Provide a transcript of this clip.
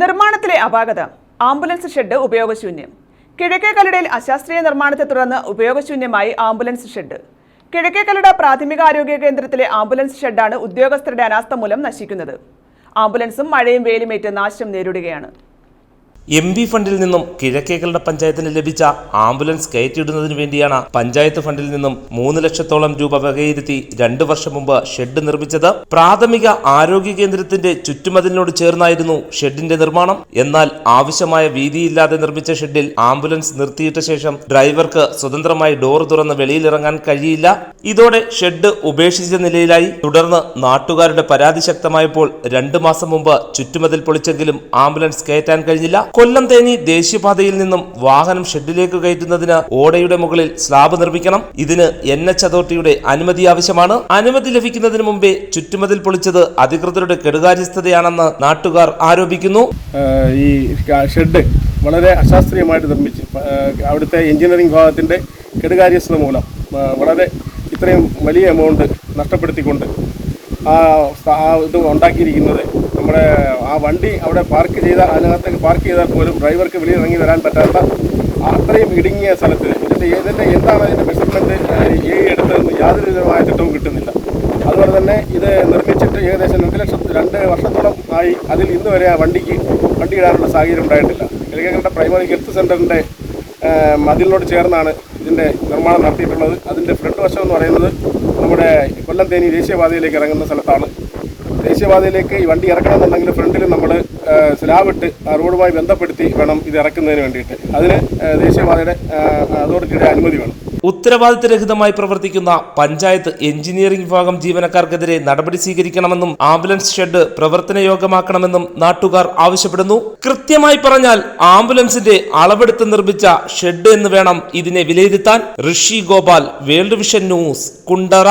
നിർമ്മാണത്തിലെ അപാകത ambulance shed ഉപയോഗശൂന്യം. കിഴക്കേക്കല്ലടയിൽ അശാസ്ത്രീയ നിർമ്മാണത്തെ തുടർന്ന് ഉപയോഗശൂന്യമായി ആംബുലൻസ് ഷെഡ്. കിഴക്കേക്കലട പ്രാഥമിക ആരോഗ്യ കേന്ദ്രത്തിലെ ആംബുലൻസ് ഷെഡാണ് ഉദ്യോഗസ്ഥരുടെ അനാസ്ഥ മൂലം നശിക്കുന്നത്. ആംബുലൻസും മഴയും വെയിലുമേറ്റ് നാശം നേരിടുകയാണ്. എം പി ഫണ്ടിൽ നിന്നും കിഴക്കേക്കളുടെ പഞ്ചായത്തിന് ലഭിച്ച ആംബുലൻസ് കയറ്റിയിടുന്നതിന് വേണ്ടിയാണ് പഞ്ചായത്ത് ഫണ്ടിൽ നിന്നും മൂന്ന് ലക്ഷത്തോളം രൂപ വകയിരുത്തി രണ്ടു വർഷം മുമ്പ് ഷെഡ് നിർമ്മിച്ചത്. പ്രാഥമിക ആരോഗ്യ കേന്ദ്രത്തിന്റെ ചുറ്റുമതിലിനോട് ചേർന്നായിരുന്നു ഷെഡിന്റെ നിർമ്മാണം. എന്നാൽ ആവശ്യമായ വീതിയില്ലാതെ നിർമ്മിച്ച ഷെഡിൽ ആംബുലൻസ് നിർത്തിയിട്ട ശേഷം ഡ്രൈവർക്ക് സ്വതന്ത്രമായി ഡോർ തുറന്ന് വെളിയിലിറങ്ങാൻ കഴിയില്ല. ഇതോടെ ഷെഡ് ഉപേക്ഷിച്ച നിലയിലായി. തുടർന്ന് നാട്ടുകാരുടെ പരാതി ശക്തമായപ്പോൾ രണ്ടു മാസം മുമ്പ് ചുറ്റുമതിൽ പൊളിച്ചെങ്കിലും ആംബുലൻസ് കയറ്റാൻ കഴിഞ്ഞില്ല. കൊല്ലം തേനി ദേശീയപാതയിൽ നിന്നും വാഹനം ഷെഡിലേക്ക് കയറ്റുന്നതിന് ഓടയുടെ മുകളിൽ സ്ലാബ് നിർമ്മിക്കണം. ഇതിന് എൻ എച്ച് അതോറിറ്റിയുടെ അനുമതി ആവശ്യമാണ്. അനുമതി ലഭിക്കുന്നതിന് മുമ്പേ ചുറ്റുമതിൽ പൊളിച്ചത് അധികൃതരുടെ കെടുകാര്യസ്ഥതയാണെന്ന് നാട്ടുകാർ ആരോപിക്കുന്നു. ഈ ഷെഡ് വളരെ അശാസ്ത്രീയമായിട്ട് നിർമ്മിച്ച് അവിടുത്തെ എഞ്ചിനീയറിംഗ് വിഭാഗത്തിന്റെ കെടുകാര്യസ്ഥത മൂലം വളരെ ഇത്രയും വലിയ എമൗണ്ട് നഷ്ടപ്പെടുത്തിക്കൊണ്ട് ഇത് ഉണ്ടാക്കിയിരിക്കുന്നത്. നമ്മുടെ ആ വണ്ടി അവിടെ പാർക്ക് ചെയ്ത അതിനകത്തേക്ക് പാർക്ക് ചെയ്താൽ പോലും ഡ്രൈവർക്ക് വെളിയിൽ ഇറങ്ങി വരാൻ പറ്റാത്ത അത്രയും ഇടുങ്ങിയ സ്ഥലത്ത് ഇതിന്റെ ഇതിന്റെ എന്താണ് അതിന്റെ മെഷർമെന്റ് എ എടുത്തതെന്ന് യാതൊരു വിധമായ കിട്ടുന്നില്ല. അതുപോലെ തന്നെ ഇത് നിർമ്മിച്ചിട്ട് ഏകദേശം രണ്ട് ലക്ഷം രണ്ട് വർഷത്തോളം ആയി അതിൽ ഇന്ന് വരെ ആ വണ്ടിക്ക് വണ്ടി ഇടാനുള്ള സാഹചര്യം ഉണ്ടായിട്ടില്ല. കിഴക്കേക്കരുടെ പ്രൈമറി ഹെൽത്ത് സെന്ററിന്റെ മതിലിനോട് ചേർന്നാണ് ഇതിന്റെ നിർമ്മാണം നടത്തിയിട്ടുള്ളത്. അതിന്റെ ഫ്രണ്ട് വശം എന്ന് പറയുന്നത് നമ്മുടെ കൊല്ലം തേനി ദേശീയപാതയിലേക്ക് ഇറങ്ങുന്ന സ്ഥലത്താണ്. ദേശീയപാതയിലേക്ക് ഈ വണ്ടി ഇറക്കണമെന്നുണ്ടെങ്കിൽ ഫ്രണ്ടിൽ നമ്മൾ സ്ലാബിട്ട് റോഡുമായി ബന്ധപ്പെടുത്തി വേണം ഇത് ഇറക്കുന്നതിന് വേണ്ടിയിട്ട്. അതിന് ദേശീയപാതയുടെ അതോറിറ്റിയുടെ അനുമതി വേണം. ഉത്തരവാദിത്തരഹിതമായി പ്രവർത്തിക്കുന്ന പഞ്ചായത്ത് എഞ്ചിനീയറിംഗ് വിഭാഗം ജീവനക്കാർക്കെതിരെ നടപടി സ്വീകരിക്കണമെന്നും ആംബുലൻസ് ഷെഡ് പ്രവർത്തനയോഗ്യമാക്കണമെന്നും നാട്ടുകാർ ആവശ്യപ്പെടുന്നു. കൃത്യമായി പറഞ്ഞാൽ ആംബുലൻസിന്റെ അളവെടുത്ത് നിർമ്മിച്ച ഷെഡ് എന്ന് വേണം ഇതിനെ വിലയിരുത്താൻ Rishi Gopal world vision news Kundara